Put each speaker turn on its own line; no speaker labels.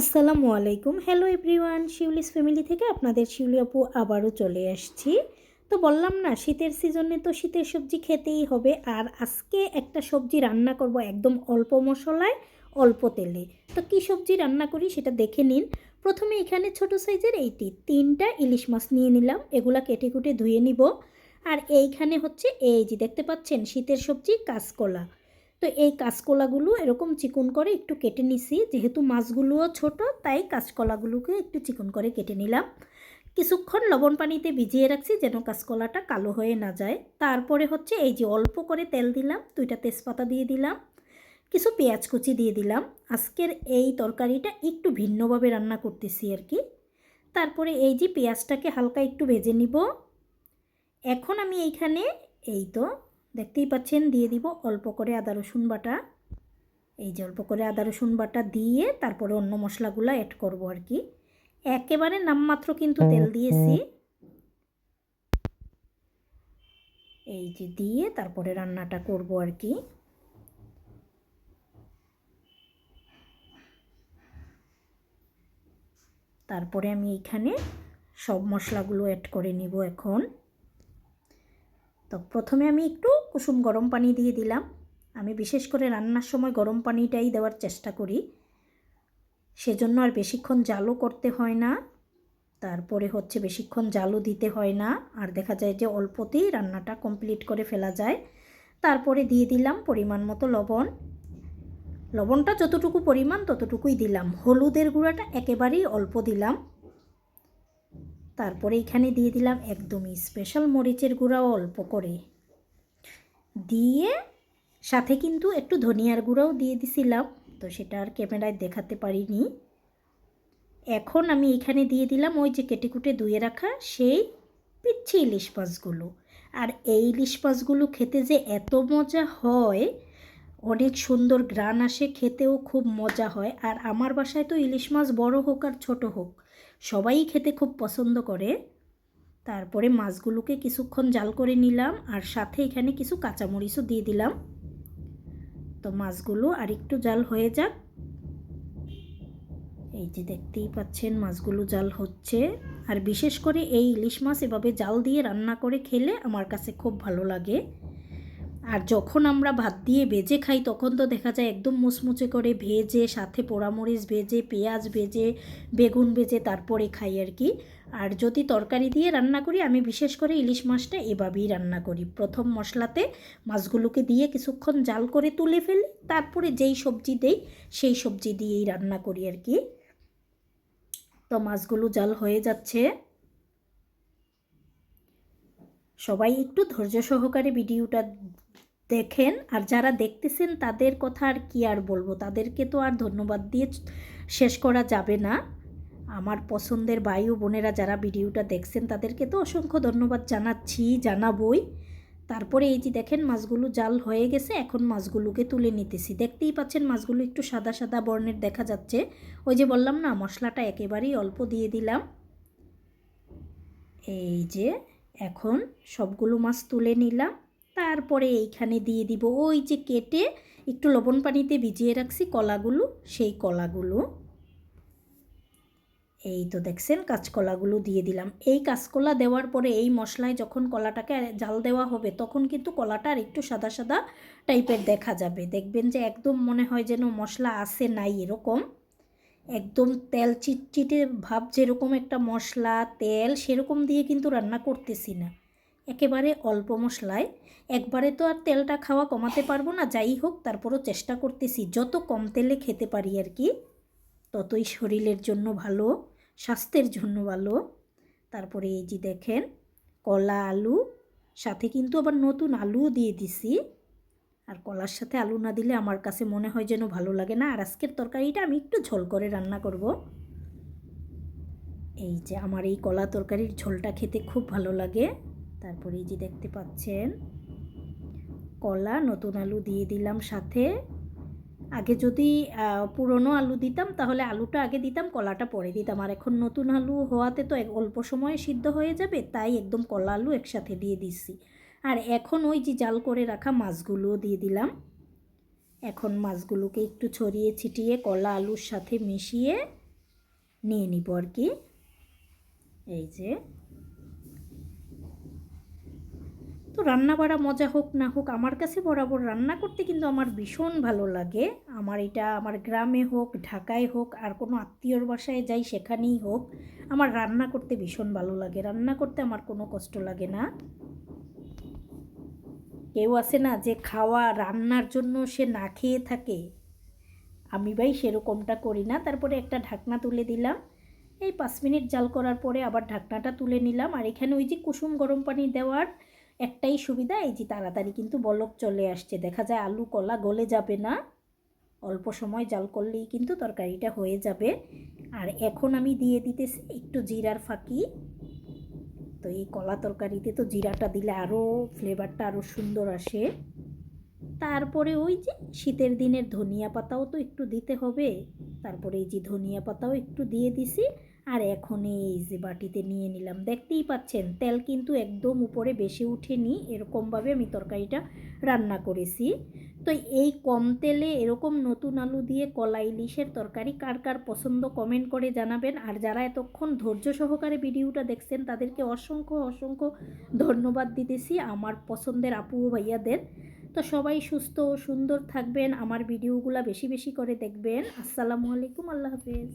আসসালামু আলাইকুম। Hello everyone Shiuli's family থেকে আপনাদের শিউলি আপু আবারও চলে আসছি। তো বললাম না, শীতের সিজনে তো শীতের সবজি খেতেই হবে। আর আজকে একটা সবজি রান্না করব একদম অল্প মশলায়, অল্প তেলে। তো কী সবজি রান্না করি সেটা দেখে নিন। প্রথমে এখানে ছোট সাইজের এইটি, তিনটা ইলিশ মাছ নিয়ে নিলাম। এগুলা কেটে কুটে ধুয়ে নিব। আর এইখানে হচ্ছে, এই যে দেখতে পাচ্ছেন, শীতের সবজি কাঁচকলা। তো এই কাঁচকলাগুলো এরকম চিকন করে একটু কেটে নিছি। যেহেতু মাছগুলোও ছোট, তাই কাঁচকলাগুলোকে একটু চিকন করে কেটে নিলাম। কিছুক্ষণ লবণ পানিতে ভিজিয়ে রাখছি যেন কাঁচকলাটা কালো হয়ে না যায়। তারপরে হচ্ছে এই যে অল্প করে তেল দিলাম, দুইটা তেজপাতা দিয়ে দিলাম, কিছু পেঁয়াজ কুচি দিয়ে দিলাম। আজকের এই তরকারিটা একটু ভিন্নভাবে রান্না করতেছি আর কি। তারপরে এই যে পেঁয়াজটাকে হালকা একটু ভেজে নিব। এখন আমি এইখানে, এই তো দেখতেই পাচ্ছেন দিয়ে দিব অল্প করে আদা রসুন বাটা। এই যে অল্প করে আদা রসুন বাটা দিয়ে তারপরে অন্য মশলাগুলো অ্যাড করব আর কি। একেবারে নামমাত্র কিন্তু তেল দিয়েছি। এই যে দিয়ে তারপরে রান্নাটা করব আর কি। তারপরে আমি এইখানে সব মশলাগুলো অ্যাড করে নিব এখন। তো প্রথমে আমি একটু কুসুম গরম পানি দিয়ে দিলাম। আমি বিশেষ করে রান্নার সময় গরম পানিটাই দেওয়ার চেষ্টা করি। সেজন্য আর বেশিক্ষণ জালও করতে হয় না, তারপরে হচ্ছে বেশিক্ষণ জালও দিতে হয় না। আর দেখা যায় যে অল্পতেই রান্নাটা কমপ্লিট করে ফেলা যায়। তারপরে দিয়ে দিলাম পরিমাণ মতো লবণ। লবণটা যতটুকু পরিমাণ ততটুকুই দিলাম। হলুদের গুঁড়াটা একেবারেই অল্প দিলাম। তারপরে এখানে দিয়ে দিলাম একদমই স্পেশাল মরিচের গুঁড়াও অল্প করে। দিয়ে সাথে কিন্তু একটু ধনিয়ার গুঁড়াও দিয়ে দিছিলাম, তো সেটা আর ক্যামেরায় দেখাতে পারিনি। এখন আমি এখানে দিয়ে দিলাম ওই যে কেটে কুটে ধুয়ে রাখা সেই পিচ্ছি ইলিশ মাছগুলো। আর এই ইলিশ মাছগুলো খেতে যে এত মজা হয়, অনেক সুন্দর গ্রান আসে, খেতেও খুব মজা হয়। আর আমার বাসায় তো ইলিশ মাছ বড় হোক আর ছোট হোক, সবাই খেতে খুব পছন্দ করে। তারপরে মাছগুলোকে কিছুক্ষণ জাল করে নিলাম আর সাথে এখানে কিছু কাঁচামরিচও দিয়ে দিলাম। তো মাছগুলো আর একটু জাল হয়ে যাক। এই যে দেখতেই পাচ্ছেন মাছগুলো জাল হচ্ছে। আর বিশেষ করে এই ইলিশ মাছ এভাবে জাল দিয়ে রান্না করে খেলে আমার কাছে খুব ভালো লাগে। আর যখন আমরা ভাত দিয়ে ভেজে খাই তখন তো দেখা যায় একদম মুচমুচে করে ভেজে, সাথে পোড়ামরিচ ভেজে, পেঁয়াজ ভেজে, বেগুন ভেজে তারপরে খাই আর কি। আর যদি তরকারি দিয়ে রান্না করি, আমি বিশেষ করে ইলিশ মাছটা এভাবেই রান্না করি। প্রথম মশলাতে মাছগুলোকে দিয়ে কিছুক্ষণ জাল করে তুলে ফেলি, তারপরে যেই সবজি দেই, সেই সবজি দিয়েই রান্না করি আর কি। তো মাছগুলো জাল হয়ে যাচ্ছে। সবাই একটু ধৈর্য সহকারে ভিডিওটা দেখেন, আর যারা দেখতেছেন তাদের কথা আর কি আর বলব? তাদেরকে তো আর ধন্যবাদ দিয়ে শেষ করা যাবে না। আমার পছন্দের বায়ু বোনেরা যারা ভিডিওটা দেখছেন, তাদেরকে তো অসংখ্য ধন্যবাদ জানাচ্ছি, জানাবই। তারপরে এই যে দেখেন, মাছগুলো জাল হয়ে গেছে, এখন মাছগুলোকে তুলে নিতেছি। দেখতেই পাচ্ছেন, মাছগুলো একটু সাদা সাদা বর্ণের দেখা যাচ্ছে। ওই যে বললাম না, মশলাটা একেবারেই অল্প দিয়ে দিলাম। এই যে এখন সবগুলো মাছ তুলে নিলাম। তারপরে এইখানে দিয়ে দিব, ওই যে কেটে একটু লবণ পানিতে ভিজিয়ে রাখছি কলাগুলো, সেই কলাগুলো। এই তো দেখছেন, কাঁচকলাগুলো দিয়ে দিলাম। এই কাঁচকলা দেওয়ার পরে এই মশলায় যখন কলাটাকে জাল দেওয়া হবে, তখন কিন্তু কলাটা আর একটু সাদা সাদা টাইপের দেখা যাবে। দেখবেন যে একদম মনে হয় যেন মশলা আসে নাই এরকম। একদম তেল চিটচিটে ভাব যেরকম একটা মশলা, তেল, সেরকম দিয়ে কিন্তু রান্না করতেছি না। একেবারে অল্প মশলায়। একবারে তো আর তেলটা খাওয়া কমাতে পারব না, যাই হোক, তারপরও চেষ্টা করতেছি। যত কম তেলে খেতে পারি আর কি, ততই শরীরের জন্য ভালো। স্বাস্থ্যের জন্য ভালো। তারপরে এই যে দেখেন, কলা, আলু, সাথে কিন্তু আবার নতুন আলুও দিয়ে দিছি। আর কলার সাথে আলু না দিলে আমার কাছে মনে হয় যেন ভালো লাগে না। আর আজকের তরকারিটা আমি একটু ঝোল করে রান্না করব। এই যে আমার এই কলা তরকারির ঝোলটা খেতে খুব ভালো লাগে। তারপরে এই যে দেখতে পাচ্ছেন, কলা, নতুন আলু দিয়ে দিলাম সাথে। আগে যদি পুরনো আলু দিতাম, তাহলে আলুটা আগে দিতাম, কলাটা পরে দিতাম। আর এখন নতুন আলু হওয়াতে তো অল্প সময়ে সিদ্ধ হয়ে যাবে, তাই একদম কলা আলু একসাথে দিয়ে দিচ্ছি। আর এখন ওই যে জাল করে রাখা মাছগুলোও দিয়ে দিলাম। এখন মাছগুলোকে একটু ছড়িয়ে ছিটিয়ে কলা আলুর সাথে মিশিয়ে নিয়ে নিব আর কি। এই যে তো রান্না বাড়া মজা হোক না হোক, আমার কাছে বরাবর রান্না করতে কিন্তু আমার ভীষণ ভালো লাগে। আমার এটা আমার গ্রামে হোক, ঢাকায় হোক, আর কোনো আত্মীয়র বাসায় যাই সেখানেই হোক, আমার রান্না করতে ভীষণ ভালো লাগে। রান্না করতে আমার কোনো কষ্ট লাগে না। কেউ আছে না যে খাওয়া, রান্নার জন্য সে না খেয়ে থাকে। আমি ভাই সেরকমটা করি না। তারপরে একটা ঢাকনা তুলে দিলাম। এই পাঁচ মিনিট জাল করার পরে আবার ঢাকনাটা তুলে নিলাম। আর এখানে ওই যে কুসুম গরম পানি দেওয়ার একটাই সুবিধা, এই যে তাড়াতাড়ি কিন্তু বলক চলে আসছে। দেখা যায় আলু, কলা গলে যাবে না। অল্প সময় জাল করলেই কিন্তু তরকারিটা হয়ে যাবে। আর এখন আমি দিয়ে দিতেছি একটু জিরার ফাঁকি। তো এই কলা তরকারিতে তো জিরাটা দিলে আরও ফ্লেভারটা আরও সুন্দর আসে। তারপরে ওই যে শীতের দিনের ধনিয়া পাতাও তো একটু দিতে হবে। তারপরে এই যে ধনিয়া পাতাও একটু দিয়ে দিছি। আর এখন এই যে বাটিতে নিয়ে নিলাম। দেখতেই পাচ্ছেন, তেল কিন্তু একদম উপরে বেশি উঠেনি। এরকমভাবে আমি তরকারিটা রান্না করেছি। তো এই কম তেলে এরকম নতুন আলু দিয়ে কলা ইলিশের তরকারি কার কার পছন্দ কমেন্ট করে জানাবেন। আর যারা এতক্ষণ ধৈর্য সহকারে ভিডিওটা দেখছেন, তাদেরকে অসংখ্য অসংখ্য ধন্যবাদ দিতেছি আমার পছন্দের আপু ভাইয়াদের। তো সবাই সুস্থ ও সুন্দর থাকবেন। আমার ভিডিওগুলো বেশি বেশি করে দেখবেন। আসসালামু আলাইকুম, আল্লাহ হাফেজ।